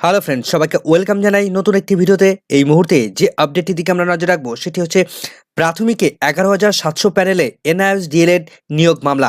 Hello friends সবাইকে welcome জানাই নতুন একটি ভিডিওতে। এই মুহূর্তে যে আপডেটটি দিকে আমরা নজর রাখব, সেটি হচ্ছে প্রাথমিকে এগারো হাজার সাতশো প্যানেলে এনআইএস ডিএলএড নিয়োগ মামলা।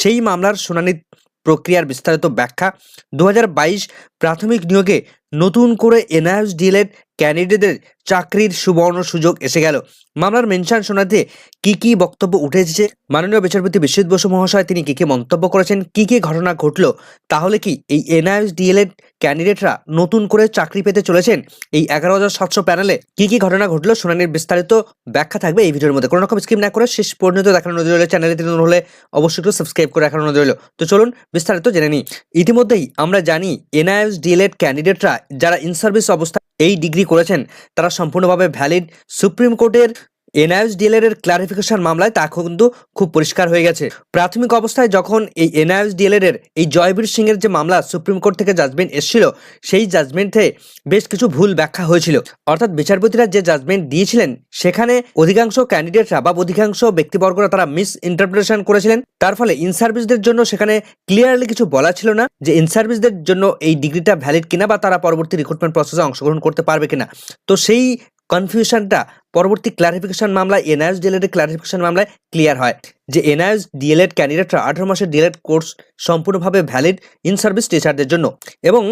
সেই মামলার শুনানির প্রক্রিয়ার বিস্তারিত ব্যাখ্যা। দু হাজার বাইশ প্রাথমিক নিয়োগে নতুন করে এনআইএস ডিএলএড ক্যান্ডিডেটদের চাকরির সুবর্ণ সুযোগ এসে গেল। মামলার মেনশন শোনাতে কি কি বক্তব্য উঠে এসেছে মাননীয় বিচারপতি বিশ্বজিৎ বসু মহাশয়, তিনি কি কি মন্তব্য করেছেন? কি কি ঘটনা ঘটলো? তাহলে কি এই এনআইএস ডিএলএড ক্যান্ডিডেটরা নতুন করে চাকরি পেতে চলেছেন? এই এগারো হাজার সাতশো প্যানেলে কি কি ঘটনা ঘটলো শুনানির বিস্তারিত ব্যাখ্যা থাকবে এই ভিডিওর মধ্যে। কোনো রকম স্কিপ না করে শেষ পর্যন্ত দেখানো নজর হলে চ্যানেলে তিনি হলে অবশ্যই একটু সাবস্ক্রাইব করে দেখানো নজর হলো তো চলুন বিস্তারিত জেনে নিই। ইতিমধ্যেই আমরা জানি এনআইএস ডিএলএড ক্যান্ডিডেটরা যারা ইন সার্ভিস অবস্থা এই ডিগ্রি করেছেন তারা সম্পূর্ণভাবে ভ্যালিড সুপ্রিম কোর্টের এনআইএস ডিএলএড এর ক্লারিফিকেশন মামলায় তা কিন্তু খুব পরিষ্কার হয়ে গেছে। প্রাথমিক অবস্থায় যখন এই এনআইএস ডিএলএড এর এই জয়বীর সিং এর যে মামলা সুপ্রিম কোর্ট থেকে জাজমেন্ট এসেছিল, সেই জাজমেন্টে বেশ কিছু ভুল ব্যাখ্যা হয়েছিল। অর্থাৎ বিচারপতিরা যে জাজমেন্ট দিয়েছিলেন, সেখানে অধিকাংশ ক্যান্ডিডেটরা বা অধিকাংশ ব্যক্তিবর্গরা তারা মিস ইন্টারপ্রিটেশন করেছিলেন। তার ফলে ইন সার্ভিসদের জন্য সেখানে ক্লিয়ারলি কিছু বলা ছিল না যে ইন সার্ভিসদের জন্য এই ডিগ্রিটা ভ্যালিড কিনা বা তারা পরবর্তী রিক্রুটমেন্ট প্রসেসে অংশগ্রহণ করতে পারবে কিনা। তো সেই কনফিউশনটা পরবর্তী ক্লারিফিকেশন মামলা এনআইএস ডিএলএড ক্লারিফিকেশন মামলায় ক্লিয়ার হয় যে এনআইএস ডিএলএড ক্যান্ডিডেটরা আঠারো মাসের ডিএলএড কোর্স সম্পূর্ণভাবে ভ্যালিড ইন সার্ভিস টিচারদের জন্য এবং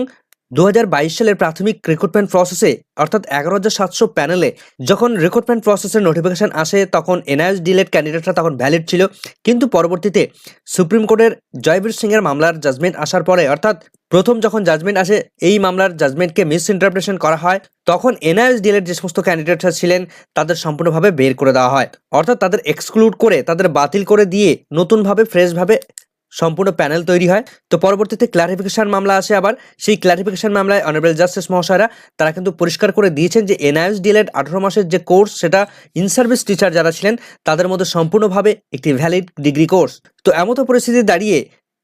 দু হাজার বাইশ সালের প্রাথমিক রিক্রুটমেন্ট প্রসেসে অর্থাৎ এগারো হাজার সাতশো প্যানেলে যখন রিক্রুটমেন্ট প্রসেসের নোটিফিকেশন আসে, তখন এনআইএস ডিলেট ক্যান্ডিডেটরা তখন ভ্যালিড ছিল। কিন্তু পরবর্তীতে সুপ্রিম কোর্টের জয়বীর সিংয়ের মামলার জাজমেন্ট আসার পরে, অর্থাৎ প্রথম যখন জাজমেন্ট আসে, এই মামলার জাজমেন্টকে মিস ইন্টারপ্রিটেশন করা হয়, তখন এনআইএস ডিলের যে সমস্ত ক্যান্ডিডেটরা ছিলেন, তাদের সম্পূর্ণভাবে বের করে দেওয়া হয়। অর্থাৎ তাদের এক্সক্লুড করে, তাদের বাতিল করে দিয়ে, নতুনভাবে ফ্রেশভাবে সম্পূর্ণ প্যানেল তৈরি হয়। তো পরবর্তীতে ক্লারিফিকেশান মামলা আসে আবার। সেই ক্লারিফিকেশান মামলায় অনারেবল জাস্টিস মহাশয়রা, তারা কিন্তু পরিষ্কার করে দিয়েছেন যে এনআইএস ডিএলএড আঠারো মাসের যে কোর্স সেটা ইন সার্ভিস টিচার যারা ছিলেন, তাদের মধ্যে সম্পূর্ণভাবে একটি ভ্যালিড ডিগ্রি কোর্স তো এমতো পরিস্থিতি দাঁড়িয়ে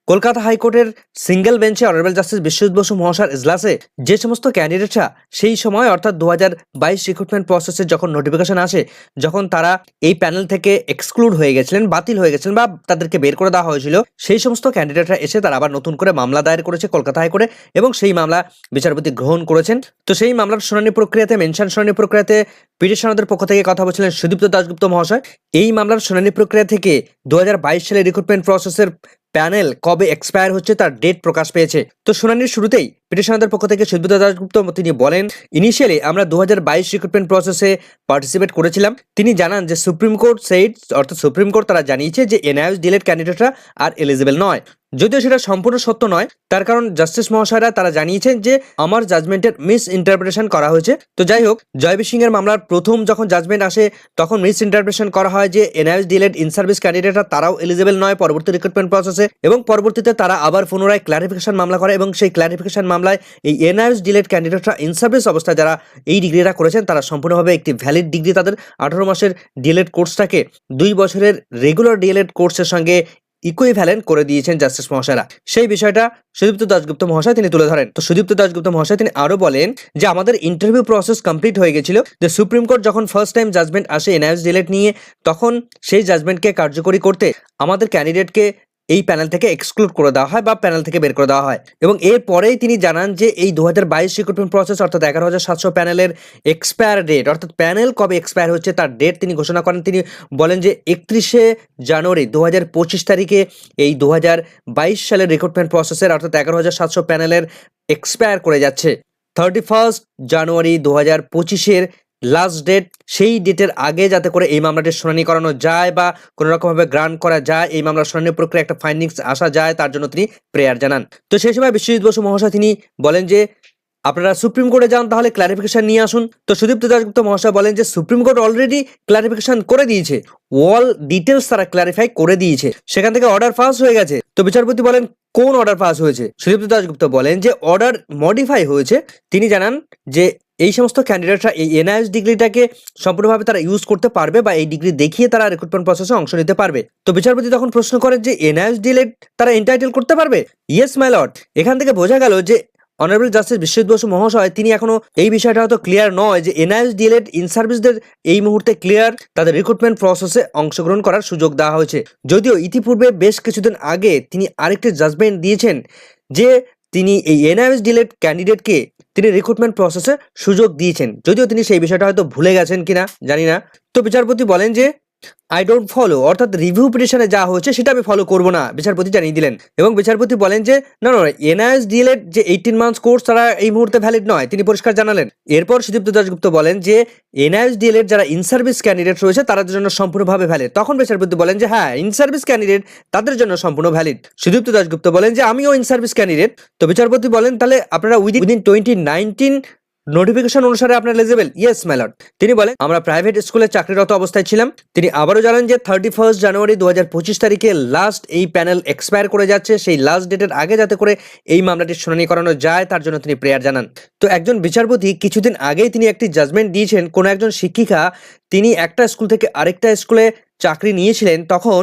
কলকাতা হাইকোর্টের সিঙ্গেল বেঞ্চে অনারেবল জাস্টিস বিশ্বজিৎ বসু মহাশয়ের ইজলাসে যে সমস্ত ক্যান্ডিডেটরা সেই সময়, অর্থাৎ দু হাজার বাইশ রিক্রুটমেন্ট প্রসেসে যখন নোটিফিকেশন আসে, যখন তারা এই প্যানেল থেকে এক্সক্লুড হয়ে গেছিলেন, বাতিল হয়ে গেছিলেন বা তাদেরকে বের করে দেওয়া হয়েছিল, সেই সমস্ত ক্যান্ডিডেটরা এসে তারা আবার নতুন করে মামলা দায়ের করেছে কলকাতা হাইকোর্টে এবং সেই মামলা বিচারপতি গ্রহণ করেছেন। তো সেই মামলার শুনানি প্রক্রিয়াতে মেনশন শুনানি প্রক্রিয়াতে পিটিশনারদের পক্ষ থেকে কথা বলছিলেন সুদীপ্ত দাশগুপ্ত মহাশয়। এই মামলার শুনানি প্রক্রিয়া থেকে দু হাজার বাইশ সালে রিক্রুটমেন্ট প্রসেসের প্যানেল কবে এক্সপায়ার হচ্ছে তার ডেট প্রকাশ পেয়েছে। তো শুনানির শুরুতেই পিটিশনারদের পক্ষ থেকে সুদীপ্ত দাসগুপ্ত তিনি বলেন ইনিশিয়ালি আমরা দু হাজার বাইশ রিক্রুটমেন্ট প্রসেসে পার্টিসিপেট করেছিলাম। তিনি জানান যে সুপ্রিম কোর্ট সেইড অর্থাৎ সুপ্রিম কোর্ট তারা জানিয়েছে যে এনআইএস ডিলেট ক্যান্ডিডেটরা আর এলিজিবল নয়। যদিও সেটা সম্পূর্ণ সত্য নয়, তার কারণ জাস্টিস মহাশয়রা তারা জানিয়েছেন যে আমার জাজমেন্টের মিস ইন্টারপ্রিটেশন করা হয়েছে। তো যাই হোক, জয়বীর সিং এর মামলার প্রথম যখন জাজমেন্ট আসে, তখন মিস ইন্টারপ্রিটেশন করা হয় যে এনআইএস ডিলেড ইন সার্ভিস ক্যান্ডিডেটরা তারাও এলিজিবল নয় পরবর্তী রিক্রুটমেন্ট প্রসেসে এবং পরবর্তীতে তারা আবার পুনরায় ক্লারিফিকেশন মামলা করে এবং সেই ক্লারিফিকেশন মামলায় এই এনআইএস ডিলেড ক্যান্ডিডেটরা ইন সার্ভিস অবস্থায় যারা এই ডিগ্রিটা করেছেন, তারা সম্পূর্ণভাবে একটি ভ্যালিড ডিগ্রি তাদের আঠারো মাসের ডিএলএড কোর্সটাকে দুই বছরের রেগুলার ডিএলএড কোর্সের সঙ্গে ইকুইভ্যালেন্ট করে দিয়েছেন জাস্টিস মহাশয়রা। সেই বিষয়টা সুদীপ্ত দাসগুপ্ত মহাশয় তিনি তুলে ধরেন। তো সুদীপ্ত দাসগুপ্ত মহাশয় তিনি আরও বলেন যে, আমাদের ইন্টারভিউ প্রসেস কমপ্লিট হয়ে গেছিল। যে সুপ্রিম কোর্ট যখন ফার্স্ট টাইম জাজমেন্ট আসে এনআইএস ডিলেট নিয়ে, তখন সেই জাজমেন্টকে কার্যকরী করতে আমাদের ক্যান্ডিডেটকে এই প্যানেল থেকে এক্সক্লুড করে দেওয়া হয় বা প্যানেল থেকে বের করে দেওয়া হয়। এবং এরপরেই তিনি জানান যে এই দু হাজার বাইশ রিক্রুটমেন্ট প্রসেস অর্থাৎ এগারো হাজার সাতশো প্যানেলের এক্সপায়ার ডেট অর্থাৎ প্যানেল কবে এক্সপায়ার হচ্ছে তার ডেট তিনি ঘোষণা করেন। তিনি বলেন যে একত্রিশে জানুয়ারি দু হাজার পঁচিশ তারিখে এই দু হাজার বাইশ সালের রিক্রুটমেন্ট প্রসেসের অর্থাৎ এগারো হাজার সাতশো প্যানেলের এক্সপায়ার করে যাচ্ছে। থার্টি ফার্স্ট জানুয়ারি দু হাজার পঁচিশের লাস্ট ডেট সেই ডেটের আগে যাতে করে এই মামলাটির শুনানি করানো যায় বা কোনো রকমভাবে গ্রান্ট করা যায়, এই মামলার শুনানি প্রক্রিয়া একটা ফাইন্ডিংস আসা যায়, তার জন্য তিনি প্রেয়ার জানান। তো সেই সময় বিশ্বজিৎ বসু মহাশয় তিনি বলেন যে, আপনারা সুপ্রিম কোর্টে যান তাহলে ক্লারিফিকেশন নিয়ে আসুন। তো সুদীপ্ত দাসগুপ্ত মহাশয় বলেন যে, সুপ্রিম কোর্ট অলরেডি ক্লারিফিকেশন করে দিয়েছে। অল ডিটেলস তারা ক্লারিফাই করে দিয়েছে। সেখান থেকে অর্ডার পাস হয়ে গেছে। তো বিচারপতি বলেন, কোন অর্ডার পাস হয়েছে? সুদীপ্ত দাসগুপ্ত বলেন যে অর্ডার মডিফাই হয়েছে। তিনি জানান যে এই সমস্ত ক্যান্ডিডেটরা এই এনআইএস ডিগ্রিটাকে সম্পূর্ণভাবে তারা ইউজ করতে পারবে বা এই ডিগ্রি দেখিয়ে তারা রিক্রুটমেন্ট প্রসেসে অংশ নিতে পারবে। তো বিচারপতি তখন প্রশ্ন করেন যে এনআইএস ডিলেট তারা এন্টাইটেল করতে পারবে? ইয়েস মাই লর্ড এখান থেকে বোঝা গেল যে অনারেবল জাস্টিস বিশ্বজিৎ বসু মহাশয়, তিনি এখনও এই বিষয়টা হয়তো ক্লিয়ার নয় যে এনআইএস ডিএলএড ইন সার্ভিসদের এই মুহূর্তে ক্লিয়ার তাদের রিক্রুটমেন্ট প্রসেসে অংশগ্রহণ করার সুযোগ দেওয়া হয়েছে। যদিও ইতিপূর্বে বেশ কিছুদিন আগে তিনি আরেকটি জাজমেন্ট দিয়েছেন যে, তিনি এই এনআইএস ডিএলএড ক্যান্ডিডেটকে তিনি রিক্রুটমেন্ট প্রসেসে সুযোগ দিয়েছেন। যদিও তিনি সেই বিষয়টা হয়তো ভুলে গেছেন কিনা, জানি না। তো বিচারপতি বলেন যে আই ডোন্ট ফলো অর্থাৎ রিভিউ পিটিশনে যা হয়েছে সেটা আমি ফলো করব না, বিচারপতি জানিয়ে দিলেন। এবং বিচারপতি বলেন যে, না না, এনআইএস ডিএলএড যে এইটিন মান্থস কোর্স তারা এই মুহূর্তে ভ্যালিড নয়। তিনি পরিষ্কার জানালেন। এরপর সুদীপ্ত দাসগুপ্ত বলেন যে, এনআইএস ডিএলএড যারা ইন সার্ভিস ক্যান্ডিডেট রয়েছে, তাদের জন্য সম্পূর্ণভাবে ভ্যালিড তখন বিচারপতি বলেন যে হ্যাঁ ইন সার্ভিস ক্যান্ডিডেট তাদের জন্য সম্পূর্ণ ভ্যালিড সুদীপ্ত দাসগুপ্ত বলেন যে, আমিও ইন সার্ভিস ক্যান্ডিডেট তো বিচারপতি বলেন, তাহলে আপনারা উইদিন টোয়েন্টি নাইনটিন নোটিফিকেশন অনুসারে আপনার এলিজিবল ইয়েস ম্যালট তিনি বলেন, আমরা প্রাইভেট স্কুলে চাকরিরত অবস্থায় ছিলাম। তিনি আবারও জানান যে থার্টি ফার্স্ট জানুয়ারি দু হাজার পঁচিশ তারিখে লাস্ট এই প্যানেল এক্সপায়ার করে যাচ্ছে। সেই লাস্ট ডেটের আগে যাতে করে এই মামলাটির শুনানি করানো যায়, তার জন্য তিনি প্রেয়ার জানান। তো একজন বিচারপতি কিছুদিন আগেই তিনি একটি জাজমেন্ট দিয়েছেন। কোনো একজন শিক্ষিকা তিনি একটা স্কুল থেকে আরেকটা স্কুলে চাকরি নিয়েছিলেন, তখন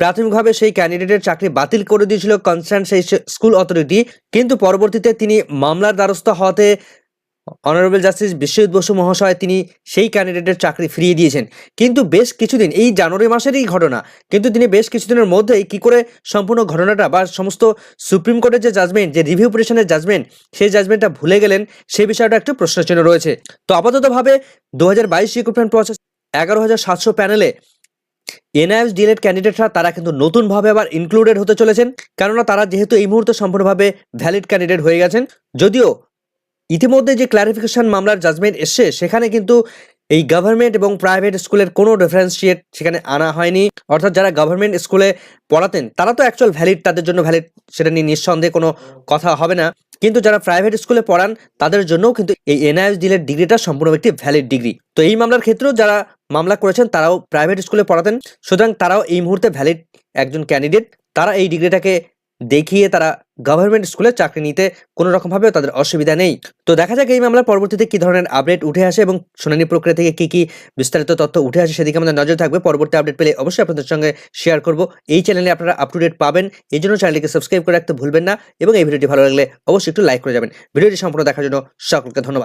প্রাথমিকভাবে সেই ক্যান্ডিডেটের চাকরি বাতিল করে দিয়েছিল কনসার্ন সেই স্কুল অথরিটি কিন্তু পরবর্তীতে তিনি মামলার দ্বারস্থ হওয়াতে অনারেবল জাস্টিস বিশ্বজিৎ বসু মহাশয়, তিনি সেই ক্যান্ডিডেটের চাকরি ফিরিয়ে দিয়েছেন। কিন্তু বেশ কিছুদিন, এই জানুয়ারি মাসেরই ঘটনা, কিন্তু তিনি বেশ কিছুদিনের মধ্যেই কি করে সম্পূর্ণ ঘটনাটা বা সমস্ত সুপ্রিম কোর্টের যে জাজমেন্ট যে রিভিউ পিটিশনের জাজমেন্ট সেই জাজমেন্টটা ভুলে গেলেন সেই বিষয়টা একটু প্রশ্নচিহ্ন রয়েছে। তো আপাততভাবে দু হাজার বাইশ রিক্রুটমেন্ট প্রসেস এগারো হাজার সাতশো প্যানেলে এনআইএস ডিএলএড ক্যান্ডিডেটরা তারা কিন্তু নতুনভাবে আবার ইনক্লুডেড হতে চলেছেন, কেননা তারা যেহেতু এই মুহূর্তে সম্পূর্ণভাবে ভ্যালিড ক্যান্ডিডেট হয়ে গেছেন, যদিও ইতিমধ্যে যে ক্লারিফিকেশন মামলার জাজমেন্ট এসছে, সেখানে কিন্তু এই গভর্নমেন্ট এবং প্রাইভেট স্কুলের কোনো ডিফারেন্সিয়েট সেখানে আনা হয়নি। অর্থাৎ যারা গভর্নমেন্ট স্কুলে পড়াতেন, তারা তো অ্যাকচুয়াল ভ্যালিড তাদের জন্য ভ্যালিড সেটা নিয়ে নিঃসন্দেহে কোনো কথা হবে না। কিন্তু যারা প্রাইভেট স্কুলে পড়ান, তাদের জন্যও কিন্তু এই এনআইএস ডিলের ডিগ্রিটা সম্পূর্ণ একটি ভ্যালিড ডিগ্রি তো এই মামলার ক্ষেত্রেও যারা মামলা করেছেন, তারাও প্রাইভেট স্কুলে পড়াতেন। সুতরাং তারাও এই মুহূর্তে ভ্যালিড একজন ক্যান্ডিডেট তারা এই ডিগ্রিটাকে দেখিয়ে তারা গভর্নমেন্ট স্কুলে চাকরি নিতে কোনো রকমভাবে তাদের অসুবিধা নেই। তো দেখা যাক এই মামলার পরবর্তীতে কি ধরনের আপডেট উঠে আসে এবং শুনানি প্রক্রিয়া থেকে কি কি বিস্তারিত তথ্য উঠে আসে সেদিকে আমাদের নজর থাকবে। পরবর্তী আপডেট পেলে অবশ্যই আপনাদের সঙ্গে শেয়ার করব। এই চ্যানেলে আপনারা আপ টু ডেট পাবেন। এই জন্য চ্যানেলটিকে সাবস্ক্রাইব করে রাখতে ভুলবেন না এবং এই ভিডিওটি ভালো লাগলে অবশ্যই একটু লাইক করে যাবেন। ভিডিওটি সম্পূর্ণ দেখার জন্য সকলকে ধন্যবাদ।